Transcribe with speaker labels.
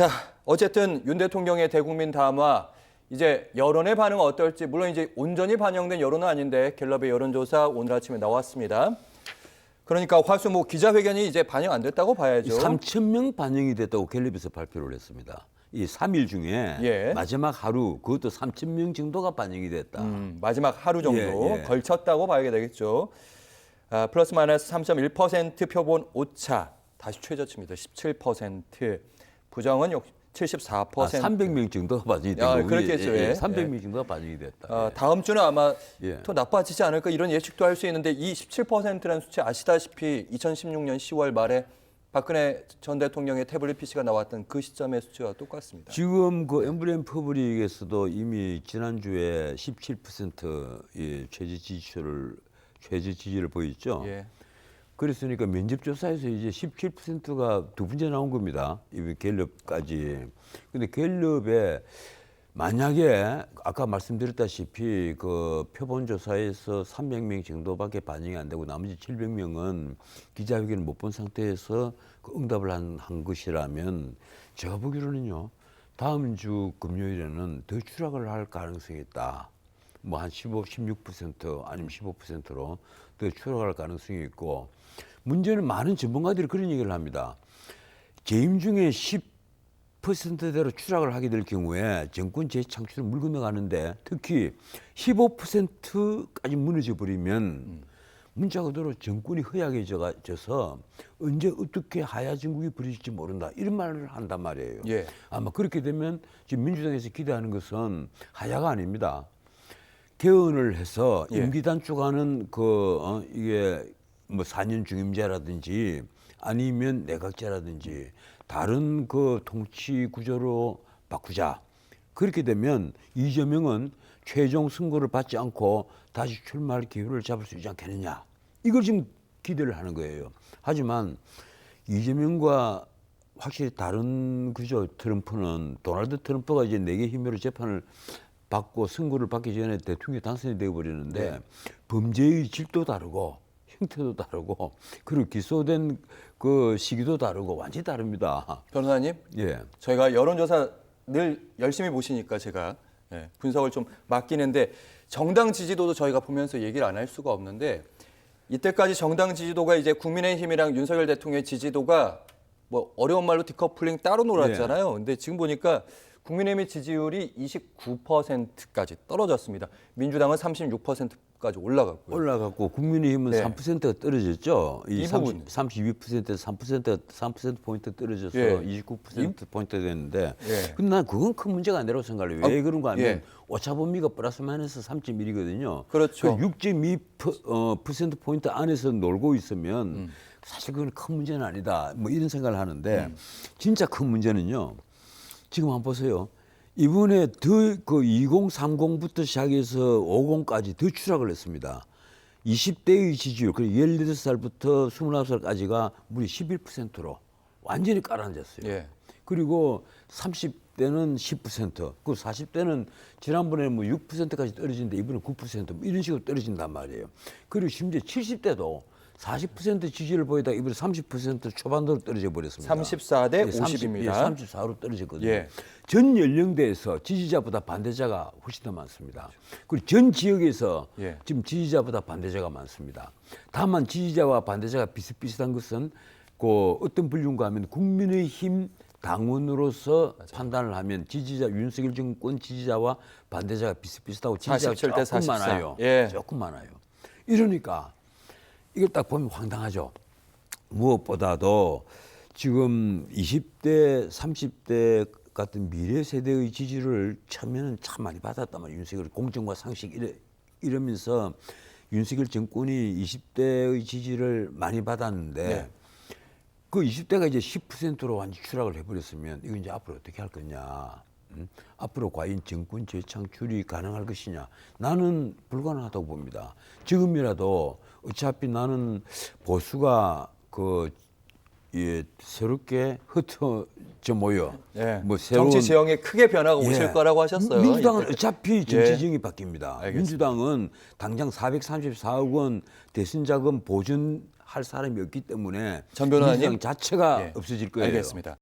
Speaker 1: 자, 어쨌든 윤 대통령의 대국민 담화 이제 여론의 반응 어떨지 물론 이제 온전히 반영된 여론은 아닌데 갤럽의 여론조사 오늘 아침에 나왔습니다. 그러니까 화수목 기자회견이 이제 반영 안 됐다고 봐야죠.
Speaker 2: 3천 명 반영이 됐다고 갤럽에서 발표를 했습니다. 이 3일 중에
Speaker 1: 예.
Speaker 2: 마지막 하루 그것도 3천 명 정도가 반영이 됐다.
Speaker 1: 음, 마지막 하루 정도
Speaker 2: 예, 예.
Speaker 1: 걸쳤다고 봐야 되겠죠. 아, 플러스 마이너스 3.1% 표본 오차 다시 최저치입니다. 17% 부정은 역 74%.
Speaker 2: 아, 300명 정도가 반영이 됐고
Speaker 1: 아, 그렇겠죠, 예.
Speaker 2: 300명 정도가 반영이 됐다.
Speaker 1: 어, 다음 주는 아마
Speaker 2: 예.
Speaker 1: 더 나빠지지 않을까 이런 예측도 할 수 있는데 이 17%라는 수치 아시다시피 2016년 10월 말에 박근혜 전 대통령의 태블릿 PC가 나왔던 그 시점의 수치와 똑같습니다.
Speaker 2: 지금 그 엠블렘 퍼블릭에서도 이미 지난주에 17%의 최저 지지율을 최저 지지를 보였죠.
Speaker 1: 예.
Speaker 2: 그랬으니까 면접조사에서 이제 17%가 두 번째 나온 겁니다. 이 갤럽까지. 근데 갤럽에 만약에 아까 말씀드렸다시피 그 표본조사에서 300명 정도밖에 반영이 안 되고 나머지 700명은 기자회견을 못 본 상태에서 그 응답을 한, 한 것이라면 제가 보기로는요 다음 주 금요일에는 더 추락을 할 가능성이 있다. 뭐 한 15, 16% 아니면 15%로 더 추락할 가능성이 있고 문제는 많은 전문가들이 그런 얘기를 합니다. 재임 중에 10%대로 추락을 하게 될 경우에 정권 재창출을 물 건너가는데 특히 15%까지 무너져 버리면 문자 그대로 정권이 허약해져서 언제 어떻게 하야 정국이 벌어질지 모른다 이런 말을 한단 말이에요.
Speaker 1: 예.
Speaker 2: 아마 그렇게 되면 지금 민주당에서 기대하는 것은 하야가 아닙니다. 개헌을 해서
Speaker 1: 예.
Speaker 2: 임기 단축하는 그 어, 이게 뭐 4년 중임제라든지 아니면 내각제라든지 다른 그 통치 구조로 바꾸자. 그렇게 되면 이재명은 최종 선거를 받지 않고 다시 출마할 기회를 잡을 수 있지 않겠느냐. 이걸 지금 기대를 하는 거예요. 하지만 이재명과 확실히 다른 그죠 트럼프는 도널드 트럼프가 이제 네개 힘으로 재판을 받고 선거를 받기 전에 대통령 당선이 되어 버리는데
Speaker 1: 네.
Speaker 2: 범죄의 질도 다르고 형태도 다르고 그리고 기소된 그 시기도 다르고 완전히 다릅니다.
Speaker 1: 변호사님,
Speaker 2: 예.
Speaker 1: 저희가 여론조사 늘 열심히 보시니까 제가 예, 분석을 좀 맡기는데 정당 지지도도 저희가 보면서 얘기를 안 할 수가 없는데 이때까지 정당 지지도가 이제 국민의힘이랑 윤석열 대통령의 지지도가 뭐 어려운 말로 디커플링 따로 놀았잖아요. 근데 지금 보니까 국민의힘의 지지율이 29%까지 떨어졌습니다. 민주당은 36%까지 올라갔고요.
Speaker 2: 올라갔고 국민의힘은
Speaker 1: 네.
Speaker 2: 3%가 떨어졌죠.
Speaker 1: 이 부분.
Speaker 2: 32%에서 3% 3% 포인트 떨어져서
Speaker 1: 예.
Speaker 2: 29% 포인트 됐는데
Speaker 1: 예.
Speaker 2: 근데 난 그건 큰 문제가 아니라고 생각해요. 왜
Speaker 1: 아,
Speaker 2: 그런가 하면
Speaker 1: 예.
Speaker 2: 오차 범위가 플러스 마이너스 3.1이거든요.
Speaker 1: 그렇죠.
Speaker 2: 6.2 어, 퍼센트 포인트 안에서 놀고 있으면
Speaker 1: 음.
Speaker 2: 사실 그건 큰 문제는 아니다. 뭐 이런 생각을 하는데
Speaker 1: 음.
Speaker 2: 진짜 큰 문제는요. 지금 한번 보세요. 이번에 더그 2030부터 시작해서 50까지 더 추락을 했습니다. 20대의 지지율, 그리고 16살부터 29살까지가 무려 11%로 완전히 깔아앉았어요.
Speaker 1: 예.
Speaker 2: 그리고 30대는 10%, 그 40대는 지난번에 뭐 6%까지 떨어진데 이번에 9%뭐 이런 식으로 떨어진단 말이에요. 그리고 심지어 70대도 40% 지지를 보이다 이번에 30% 초반으로 떨어져 버렸습니다.
Speaker 1: 34대
Speaker 2: 예, 30,
Speaker 1: 50입니다.
Speaker 2: 예, 34로 떨어졌거든요.
Speaker 1: 예.
Speaker 2: 전 연령대에서 지지자보다 반대자가 훨씬 더 많습니다. 그리고 전 지역에서
Speaker 1: 예.
Speaker 2: 지금 지지자보다 반대자가 많습니다. 다만 지지자와 반대자가 비슷비슷한 것은 그 어떤 분류인가 하면 국민의힘 당원으로서 판단을 하면 지지자 윤석열 정권 지지자와 반대자가 비슷비슷하고 지지자가
Speaker 1: 47대
Speaker 2: 조금
Speaker 1: 44.
Speaker 2: 많아요.
Speaker 1: 예.
Speaker 2: 조금 많아요. 이러니까 이걸 딱 보면 황당하죠. 무엇보다도 지금 20대, 30대 같은 미래 세대의 지지를 처음에는 참 많이 받았단 말이에요. 윤석열 공정과 상식 이래, 이러면서 윤석열 정권이 20대의 지지를 많이 받았는데
Speaker 1: 네.
Speaker 2: 그 20대가 이제 10%로 완전 추락을 해버렸으면 이거 이제 앞으로 어떻게 할 거냐. 음? 앞으로 과연 정권 재창출이 가능할 것이냐. 나는 불가능하다고 봅니다. 지금이라도 어차피 나는 보수가 그 예, 새롭게 흩어져 모여.
Speaker 1: 예.
Speaker 2: 뭐 새로운
Speaker 1: 정치 지형에 크게 변화가
Speaker 2: 예.
Speaker 1: 오실 거라고 하셨어요.
Speaker 2: 민주당은
Speaker 1: 이때.
Speaker 2: 어차피 정치 지형이 바뀝니다.
Speaker 1: 알겠습니다.
Speaker 2: 민주당은 당장 434억 원 대선 자금 보존할 사람이 없기 때문에. 민주당 자체가
Speaker 1: 예.
Speaker 2: 없어질 거예요.
Speaker 1: 알겠습니다.